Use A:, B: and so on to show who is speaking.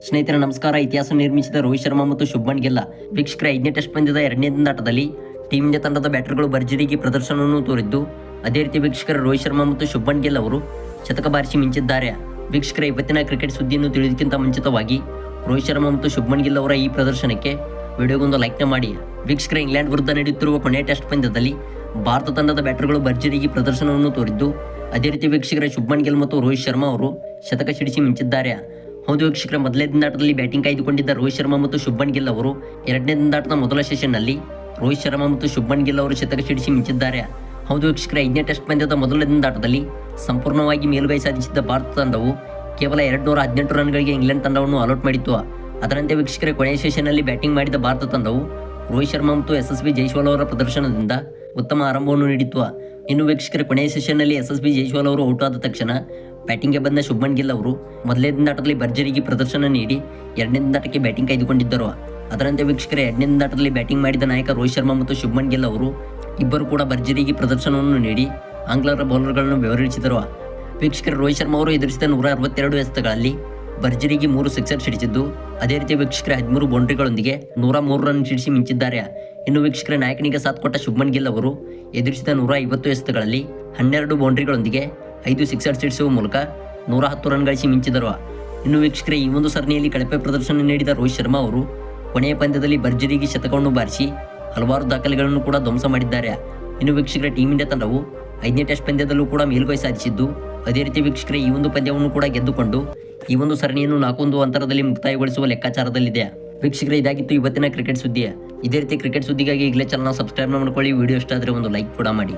A: ಸ್ನೇಹಿತರೆ, ನಮಸ್ಕಾರ. ಇತಿಹಾಸ ನಿರ್ಮಿಸಿದ ರೋಹಿತ್ ಶರ್ಮಾ ಮತ್ತು ಶುಭ್ಮನ್ ಗಿಲ್ಲ ವೀಕ್ಷಕರ ಐದನೇ ಟೆಸ್ಟ್ ಪಂದ್ಯದ ಎರಡನೇ ದಿನಾಟದಲ್ಲಿ ಟೀಮ್ ಇಂಡಿಯಾ ತಂಡದ ಬ್ಯಾಟರ್ಗಳು ಭರ್ಜರಿಗೆ ಪ್ರದರ್ಶನವನ್ನು ತೋರಿದ್ದು, ಅದೇ ರೀತಿ ವೀಕ್ಷಕರ ರೋಹಿತ್ ಶರ್ಮಾ ಮತ್ತು ಶುಭ್ಮನ್ ಗೆಲ್ ಅವರು ಶತಕ ಬಾರಿಸಿ ಮಿಂಚಿದ್ದಾರೆ. ವೀಕ್ಷಕರ ಇವತ್ತಿನ ಕ್ರಿಕೆಟ್ ಸುದ್ದಿಯನ್ನು ತಿಳಿದಕ್ಕಿಂತ ಮುಂಚಿತವಾಗಿ ರೋಹಿತ್ ಶರ್ಮಾ ಮತ್ತು ಶುಭ್ಮನ್ ಗಿಲ್ ಅವರ ಈ ಪ್ರದರ್ಶನಕ್ಕೆ ವಿಡಿಯೋಗೊಂದು ಲೈಕ್ನ ಮಾಡಿ. ವೀಕ್ಷಕರ ಇಂಗ್ಲೆಂಡ್ ವಿರುದ್ಧ ನಡೆಯುತ್ತಿರುವ ಕೊನೆಯ ಟೆಸ್ಟ್ ಪಂದ್ಯದಲ್ಲಿ ಭಾರತ ತಂಡದ ಬ್ಯಾಟರ್ಗಳು ಭರ್ಜರಿಗೆ ಪ್ರದರ್ಶನವನ್ನು ತೋರಿದ್ದು, ಅದೇ ರೀತಿ ವೀಕ್ಷಕರ ಶುಭ್ಮನ್ ಗಿಲ್ ಮತ್ತು ರೋಹಿತ್ ಶರ್ಮಾ ಅವರು ಶತಕ ಸಿಡಿಸಿ ಮಿಂಚಿದ್ದಾರೆ. ಹೌದು ವೀಕ್ಷಕರ ಮೊದಲನೇ ದಿನಾಟದಲ್ಲಿ ಬ್ಯಾಟಿಂಗ್ ಕಾಯ್ದುಕೊಂಡಿದ್ದ ರೋಹಿತ್ ಶರ್ಮಾ ಮತ್ತು ಶುಭನ್ ಗಿಲ್ ಅವರು ಎರಡನೇ ದಿನಾಟದ ಮೊದಲ ಸೆಷನ್ನಲ್ಲಿ ರೋಹಿತ್ ಶರ್ಮಾ ಮತ್ತು ಶುಭನ್ ಗಿಲ್ ಅವರು ಶತಕ ಸಿಡಿಸಿ ಮಿಂಚಿದ್ದಾರೆ. ಹೌದು ವೀಕ್ಷಕರ ಐದನೇ ಟೆಸ್ಟ್ ಪಂದ್ಯದ ಮೊದಲನೇ ದಿನಾಟದಲ್ಲಿ ಸಂಪೂರ್ಣವಾಗಿ ಮೇಲುಗೈ ಸಾಧಿಸಿದ್ದ ಭಾರತ ತಂಡವು ಕೇವಲ ಎರಡು ನೂರ ಹದಿನೆಂಟು ರನ್ಗಳಿಗೆ ಇಂಗ್ಲೆಂಡ್ ತಂಡವನ್ನು ಅಲೌಟ್ ಮಾಡಿತ್ತು. ಅದರಂತೆ ವೀಕ್ಷಕರ, ಕೊನೆಯ ಸೆಷನ್ನಲ್ಲಿ ಬ್ಯಾಟಿಂಗ್ ಮಾಡಿದ ಭಾರತ ತಂಡವು ರೋಹಿತ್ ಶರ್ಮಾ ಮತ್ತು ಎಸ್ ಎಸ್ ಬಿ ಜೈಸ್ವಾಲ್ ಅವರ ಪ್ರದರ್ಶನದಿಂದ ಉತ್ತಮ ಆರಂಭವನ್ನು ನೀಡಿತ್ತು. ಇನ್ನು ವೀಕ್ಷಕರ, ಕೊನೆಯ ಸೆಷನ್ನಲ್ಲಿ ಎಸ್ ಎಸ್ ಬಿ ಜೈಸ್ವಾಲ್ ಅವರು ಔಟ್ ಆದ ತಕ್ಷಣ ಬ್ಯಾಟಿಂಗ್ಗೆ ಬಂದ ಶುಭ್ಮನ್ ಗಿಲ್ ಅವರು ಮೊದಲನೇ ಆಟದಲ್ಲಿ ಭರ್ಜರಿಗೆ ಪ್ರದರ್ಶನ ನೀಡಿ ಎರಡನೇ ಆಟಕ್ಕೆ ಬ್ಯಾಟಿಂಗ್ ಕಾಯ್ದುಕೊಂಡಿದ್ದರು. ಅದರಂತೆ ವೀಕ್ಷಕರ ಎರಡನೇ ಆಟದಲ್ಲಿ ಬ್ಯಾಟಿಂಗ್ ಮಾಡಿದ ನಾಯಕ ರೋಹಿತ್ ಶರ್ಮಾ ಮತ್ತು ಶುಭ್ಮನ್ ಗಿಲ್ ಅವರು ಇಬ್ಬರು ಕೂಡ ಭರ್ಜರಿಗೆ ಪ್ರದರ್ಶನವನ್ನು ನೀಡಿ ಆಂಗ್ಲರ ಬೌಲರ್ಗಳನ್ನು ಬೆವರಿಸಿದರು ವೀಕ್ಷಕರ, ರೋಹಿತ್ ಶರ್ಮಾ ಅವರು ಎದುರಿಸಿದ ನೂರ ಅರವತ್ತೆರಡು ಎಸೆತಗಳಲ್ಲಿ ಭರ್ಜರಿಗೆ ಮೂರು ಸಿಕ್ಸರ್ ಸಿಡಿಸಿದ್ದು ಅದೇ ರೀತಿ ವೀಕ್ಷಕರ ಹದಿಮೂರು ಬೌಂಡ್ರಿಗಳೊಂದಿಗೆ ನೂರ ಮೂರು ರನ್ ಸಿಡಿಸಿ ಮಿಂಚಿದ್ದಾರೆ. ಇನ್ನು ವೀಕ್ಷಕರ, ನಾಯಕನಿಗೆ ಸಾಥ್ ಕೊಟ್ಟ ಶುಭ್ಮನ್ ಗಿಲ್ ಅವರು ಎದುರಿಸಿದ ನೂರ ಐವತ್ತು ಎಸೆತಗಳಲ್ಲಿ ಹನ್ನೆರಡು ಬೌಂಡ್ರಿಗಳೊಂದಿಗೆ ಐದು ಸಿಕ್ಸರ್ ಸಿಡಿಸುವ ಮೂಲಕ ನೂರ ಹತ್ತು ರನ್ ಗಳಿಸಿ ಮಿಂಚಿದರು ಇನ್ನು ವೀಕ್ಷಕರೇ, ಈ ಒಂದು ಸರಣಿಯಲ್ಲಿ ಕಳಪೆ ಪ್ರದರ್ಶನ ನೀಡಿದ ರೋಹಿತ್ ಶರ್ಮಾ ಅವರು ಕೊನೆಯ ಪಂದ್ಯದಲ್ಲಿ ಭರ್ಜರಿಗೆ ಶತಕವನ್ನು ಬಾರಿಸಿ ಹಲವಾರು ದಾಖಲೆಗಳನ್ನು ಕೂಡ ಧ್ವಂಸ ಮಾಡಿದ್ದಾರೆ. ಇನ್ನು ವೀಕ್ಷಕರ ಟೀಮ್ ಇಂಡಿಯಾ ತಂಡವು ಐದನೇ ಟೆಸ್ಟ್ ಪಂದ್ಯದಲ್ಲೂ ಕೂಡ ಮೇಲುಗೈ ಸಾಧಿಸಿದ್ದು. ಅದೇ ರೀತಿ ವೀಕ್ಷಕರೇ, ಈ ಒಂದು ಪಂದ್ಯವನ್ನು ಕೂಡ ಗೆದ್ದುಕೊಂಡು ಈ ಒಂದು ಸರಣಿಯನ್ನು ನಾಲ್ಕೊಂದು ಅಂತರದಲ್ಲಿ ಮುಕ್ತಾಯಗೊಳಿಸುವ ಲೆಕ್ಕಾಚಾರದಲ್ಲಿದೆ. ವೀಕ್ಷಕರೇ, ಇದಾಗಿತ್ತು ಇವತ್ತಿನ ಕ್ರಿಕೆಟ್ ಸುದ್ದಿ ಇದೇ ರೀತಿ ಕ್ರಿಕೆಟ್ ಸುದ್ದಿಗಾಗಿ ಈಗಲೇ ಚಾನಲ್ ಸಬ್ಸ್ಕ್ರೈಬ್ ಮಾಡ್ಕೊಳ್ಳಿ. ವಿಡಿಯೋ ಇಷ್ಟ ಆದರೆ ಒಂದು ಲೈಕ್ ಕೂಡ ಮಾಡಿ.